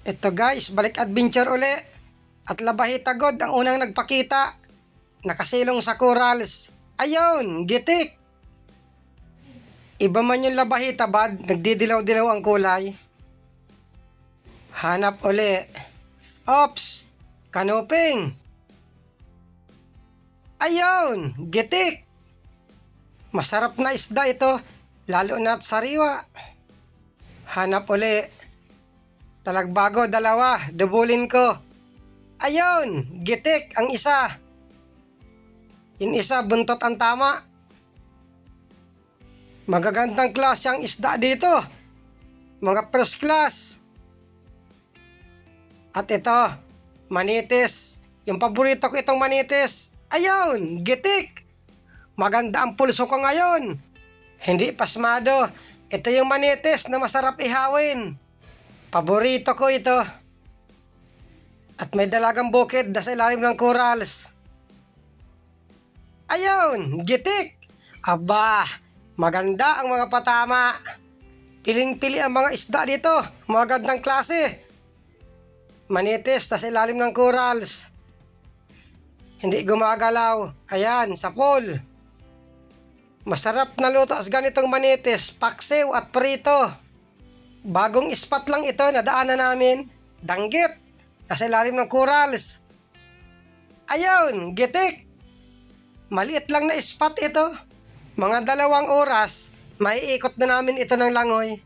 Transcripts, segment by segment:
Ito guys, balik adventure uli. At labahitagod ang unang nagpakita. Nakasilong sa corals. Ayun, gitik. Iba man yung labahita bad, nagdidilaw-dilaw ang kulay. Hanap uli. Ops, kanuping. Ayun, gitik. Masarap na isda ito, lalo na't sariwa. Hanap uli. Talagbago, dalawa. Dubulin ko. Ayun, gitik ang isa. Yung isa, buntot ang tama. Magagandang klase ang isda dito. Mga first class. At ito, manitis. Yung paborito ko itong manitis. Ayun, gitik. Maganda ang pulso ko ngayon. Hindi pasmado. Ito yung manitis na masarap ihawin. Paborito ko ito. At may dalagang bukid na sa ilalim ng corals. Ayun, gitik. Aba, maganda ang mga patama. Piling-pili ang mga isda dito. Magandang klase. Manitis na sa ilalim ng corals. Hindi gumagalaw. Ayan, sa pool. Masarap na luto sa ganitong manitis, paksiw at prito. Bagong spot lang ito na daanan namin. Danggit. Nasa ilalim ng corals. Ayun, gitik. Maliit lang na spot ito. Mga dalawang oras, maiikot na namin ito ng langoy.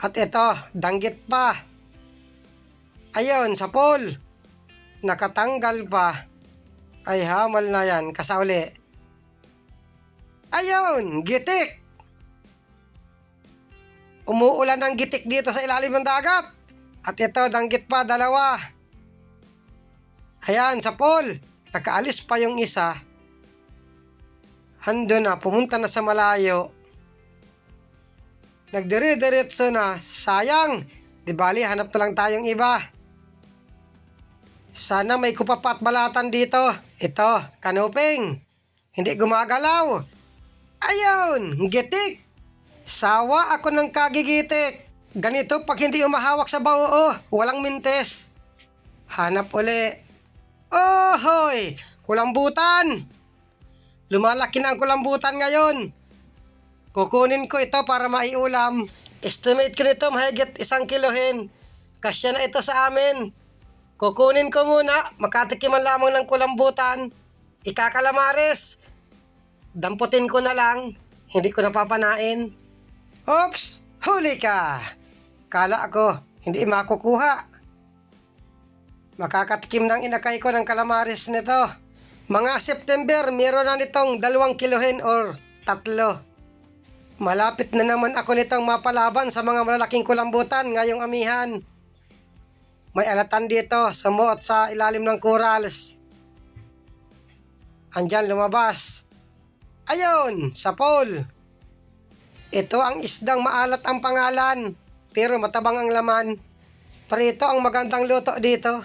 At ito, danggit pa. Ayun, sa pool. Nakatanggal pa. Ay hamal na yan, kasauli. Ayun, gitik. Umuulan ng gitik dito sa ilalim ng dagat. At ito, danggit pa, dalawa. Ayan, sa pool. Nakaalis pa yung isa. Hando na, pumunta na sa malayo. Nagdire-diretso na. Sayang. Di bali, hanap na lang tayong iba. Sana may kupapa at balatan dito. Ito, kanuping. Hindi gumagalaw. Ayun, gitik. Sawa ako ng kagigitik. Ganito pag hindi umahawak sa bao, walang mintes. Hanap uli. Oh, hoy! Kulambutan! Lumalaki na ang kulambutan ngayon. Kukunin ko ito para maiulam. Estimate ko nito mahigit isang kilohin. Kasya na ito sa amin. Kukunin ko muna, makatikiman lamang ng kulambutan. Ikakalamares. Damputin ko na lang. Hindi ko napapanain. Oops! Huli ka! Kala ako, hindi makukuha. Makakatikim ng inakay ko ng kalamares nito. Mga September, meron na nitong dalawang kilohin or tatlo. Malapit na naman ako nitong mapalaban sa mga malalaking kulambutan ngayong amihan. May alatan dito, sumuot sa ilalim ng corals. Andyan lumabas. Ayun, sa pool. Ito ang isdang maalat ang pangalan, pero matabang ang laman. Prito ang magandang luto dito.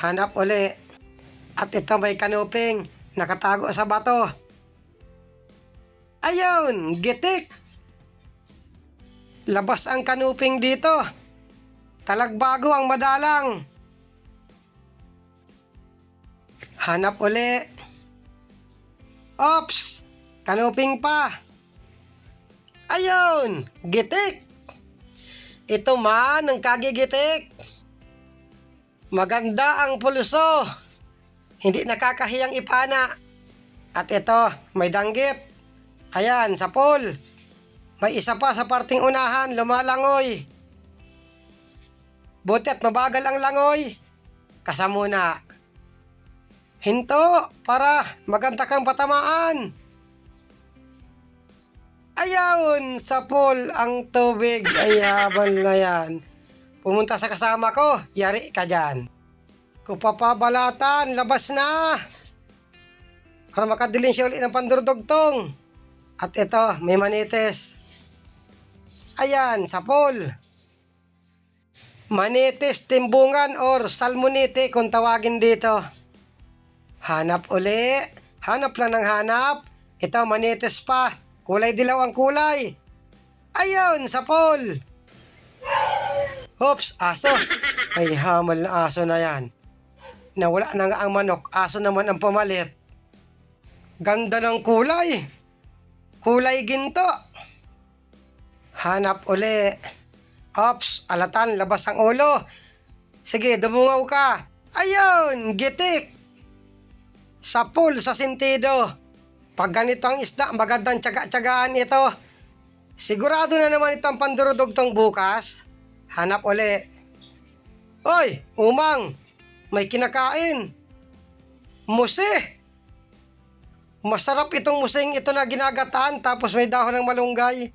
Hanap uli. At ito may kanuping, nakatago sa bato. Ayun, gitik. Labas ang kanuping dito. Talagbago ang madalang. Hanap uli. Ops! Kanuping pa. Ayun! Gitik! Ito man ang kagigitik. Maganda ang pulso. Hindi nakakahiyang ipana. At ito, may danggit. Ayan, sa pool. May isa pa sa parting unahan, lumalangoy. Buti at mabagal ang langoy. Kasamuna. Hinto para maganda kang patamaan. Ayun, sa pool ang tubig. Ay, habal na yan. Pumunta sa kasama ko, yari ka dyan. Kupapabalatan, labas na. Para makadilin siya ulit ng pandurdugtong. At ito, may manites. Ayan, sa pool. Manites, timbungan, or salmonite kung tawagin dito. Hanap uli. Hanap lang ng hanap. Ito, manites pa. Kulay dilaw ang kulay. Ayun, sa pool. Oops, aso. Ay, hamal na aso na yan. Nawala na nga ang manok, aso naman ang pumalit. Ganda ng kulay. Kulay ginto. Hanap uli. Ops, alatan, labas ang ulo. Sige, dumungaw ka. Ayun, gitik. Sa pool, sa sentido. Pag ganito ang isda, magandang tsaga-tsagaan ito. Sigurado na naman itong pandurudugtong bukas. Hanap uli. Oy, umang, may kinakain. Muse. Masarap itong museng ito na ginagataan tapos may dahon ng malunggay.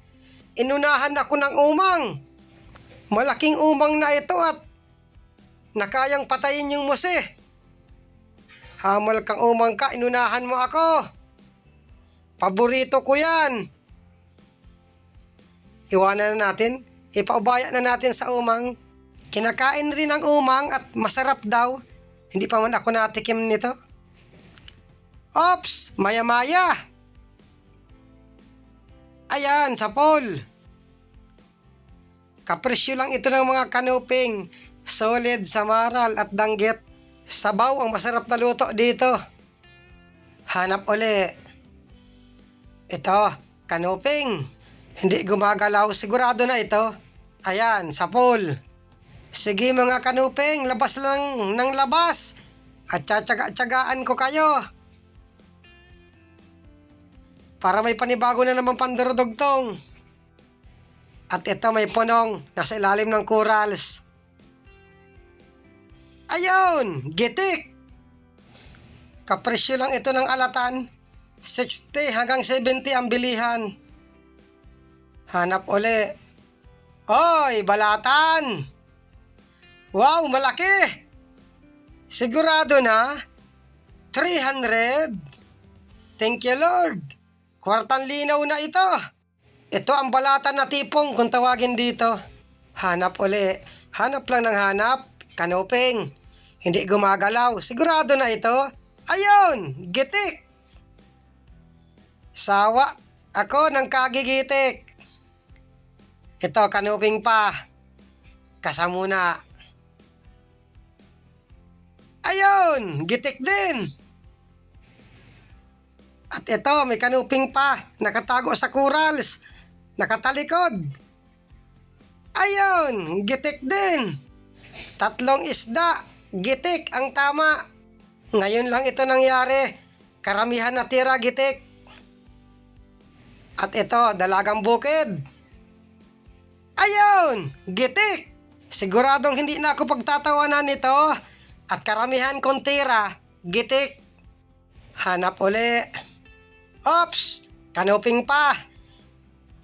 Inunahan ako ng umang. Malaking umang na ito at nakayang patayin yung muse. Hamal kang umang ka, inunahan mo ako. Paborito ko yan. Iwanan na natin, ipaubaya na natin sa umang. Kinakain rin ang umang at masarap daw. Hindi pa man ako natikim nito. Ops! Maya-maya! Ayan, sa pool. Kapresyo lang ito ng mga kanuping. Solid, samaral at danggit. Sabaw ang masarap na luto dito. Hanap uli. Ito, kanuping. Hindi gumagalaw, sigurado na ito. Ayan, sa pool. Sige mga kanuping, labas lang ng labas. At tsatsaga-tsagaan ko kayo. Para may panibago na naman pandurudugtong. At ito may punong nasa ilalim ng corals. Ayun! Gitik! Kapresyo lang ito ng alatan. 60 hanggang 70 ang bilihan. Hanap uli. Oy, balatan! Wow, malaki! Sigurado na? 300? Thank you, Lord. Kwartang linaw na ito. Ito ang balatan na tipong kung tawagin dito. Hanap uli. Hanap lang ng hanap. Kanuping. Hindi gumagalaw. Sigurado na ito. Ayun! Gitik! Sawa ako ng kagigitik. Ito, kanuping pa. Kasamuna. Ayun! Gitik din! At ito, may kanuping pa. Nakatago sa corals. Nakatalikod. Ayun! Gitik din! Tatlong isda. Gitik ang tama. Ngayon lang ito nangyari. Karamihan na tira gitik. At ito, dalagang bukid. Ayun! Gitik! Siguradong hindi na ako pagtatawanan nito. At karamihan kong tira, gitik. Hanap uli. Ops! Kanuping pa.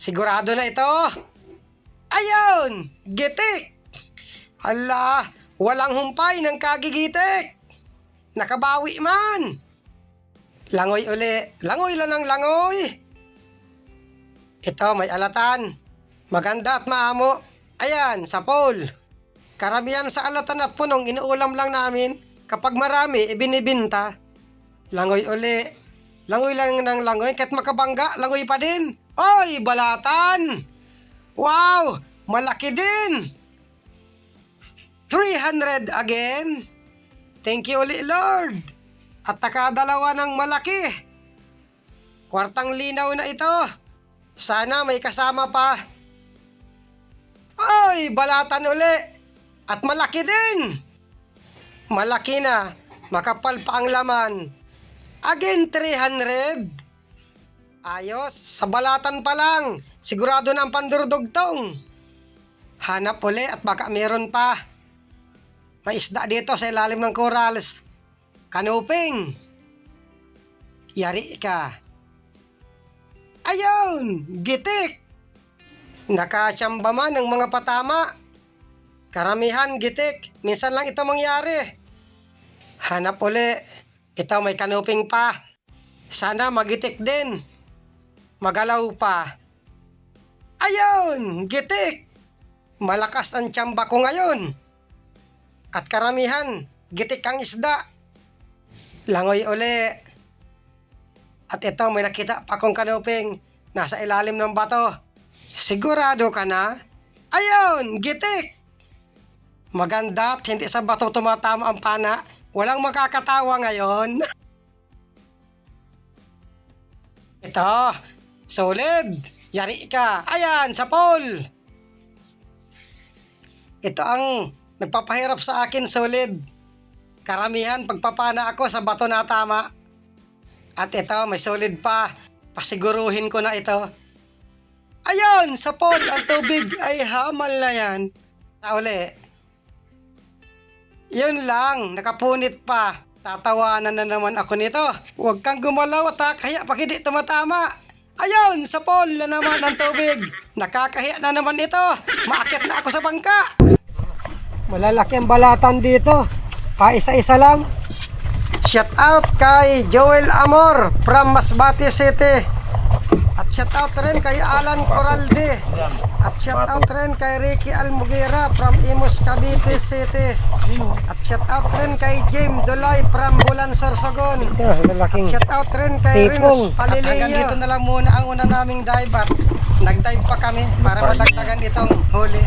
Sigurado na ito. Ayun! Gitik! Hala, walang humpay ng kagigitik. Nakabawi man. Langoy uli. Langoy lang ng langoy. Ito, may alatan. Maganda at maamo. Ayan, sa pole. Karamihan sa alatan at punong inuulam lang namin. Kapag marami, ibinibinta. Langoy uli. Langoy lang ng langoy. Kahit makabangga, langoy pa din. Oy, balatan! Wow! Malaki din! 300 again. Thank you uli, Lord. At takadalawa ng malaki. Kwartang linaw na ito. Sana may kasama pa. Ay, balatan uli. At malaki din. Malaki na. Makapal pa ang laman. Again, 300. Ayos, sa balatan pa lang. Sigurado na ang pandurudugtong. Hanap uli at baka meron pa. May isda dito sa ilalim ng corals. Kanuping. Yari ka. Ayun! Gitik! Nakasyamba man ng mga patama. Karamihan gitik. Minsan lang ito mangyari. Hanap uli. Ito may kanuping pa. Sana magitik din. Magalaw pa. Ayun! Gitik! Malakas ang tsamba ko ngayon. At karamihan, gitik ang isda. Langoy uli. At ito, may nakita pa kong kanuping nasa ilalim ng bato. Sigurado ka na? Ayun, gitik! Maganda at hindi sa bato tumatama ang pana. Walang makakatawa ngayon. Ito, solid. Yari ka. Ayan, sa pole. Ito ang nagpapahirap sa akin, solid. Karamihan pagpapana ako sa bato na tama. At ito, may solid pa. Pasiguruhin ko na ito. Ayun, sa pole, ang tubig ay hamal na yan. Ta uli. Yun lang, nakapunit pa. Tatawanan na naman ako nito. Huwag kang gumalaw at kaya pag hindi tumatama. Ayun, sa pole na naman ang tubig. Nakakahiya na naman ito. Maakit na ako sa bangka. Malalaki ang balatan dito. Paisa-isa lang. Shout out kay Joel Amor from Masbate City. At shout out rin kay Alan Coralde. At shout out rin kay Ricky Almuguera from Imus Cavite City. At shout out rin kay James Dulay from Bulan Sorsogon. At shout out rin kay Rinos Palileo. At hanggang dito na lang muna ang una naming dive at nag-dive pa kami para matagdagan itong huli.